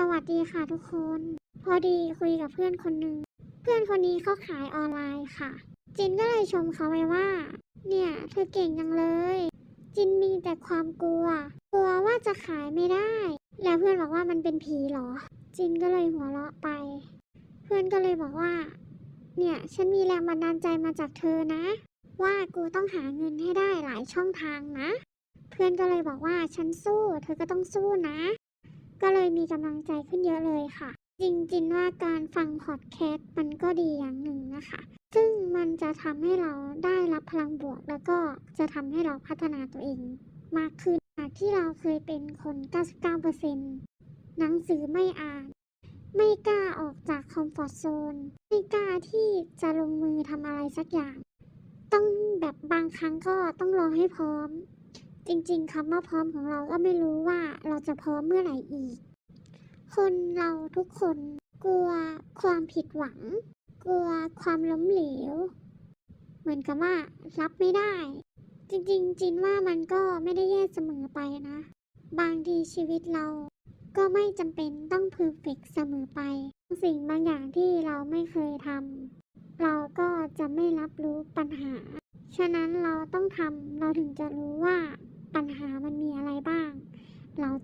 สวัสดีค่ะทุกคน พอดีคุยกับเพื่อนคนหนึ่งเพื่อนคนนี้เขาขายออนไลน์ค่ะ จินก็เลยชมเขาไปว่า เนี่ยเธอเก่งจังเลย จินมีแต่ความกลัว กลัวว่าจะขายไม่ได้ แล้วเพื่อนบอกว่ามันเป็นผีเหรอ จินก็เลยหัวเราะไป เพื่อนก็เลยบอกว่า เนี่ยฉันมีแรงบันดาลใจมาจากเธอนะ ว่ากูต้องหาเงินให้ได้หลายช่องทางนะ เพื่อนก็เลยบอกว่าฉันสู้ เธอก็ต้องสู้นะ ก็เลยมีกำลังใจขึ้นเยอะเลยค่ะ จริงๆว่าการฟังพอดแคสต์มันก็ดีอย่างหนึ่งนะคะ ซึ่งมันจะทำให้เราได้รับพลังบวก แล้วก็จะทำให้เราพัฒนาตัวเอง มากขึ้นจากที่เราเคยเป็นคน 99%หนังสือไม่อ่านไม่กล้าออกจากคอมฟอร์ทโซน ไม่กล้าที่จะลงมือทำอะไรสักอย่าง ต้องแบบบางครั้งก็ต้องรอให้พร้อม จริงๆคำว่าพร้อมของเราก็ไม่รู้ว่าเราจะพร้อมเมื่อไหร่อีก คนเราทุกคนกลัวความผิดหวัง กลัวความล้มเหลว เหมือนกับว่ารับไม่ได้ จริงๆจินว่ามันก็ไม่ได้แย่เสมอไปนะ บางทีชีวิตเราก็ไม่จำเป็นต้องเพอร์เฟกเสมอไป สิ่งบางอย่างที่เราไม่เคยทำเราก็จะไม่รับรู้ปัญหา ฉะนั้นเราต้องทำเราถึงจะรู้ว่า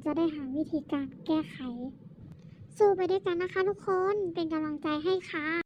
จะได้หาวิธีการแก้ไข สู้ไปด้วยกันนะคะทุกคนเป็นกำลังใจให้ค่ะ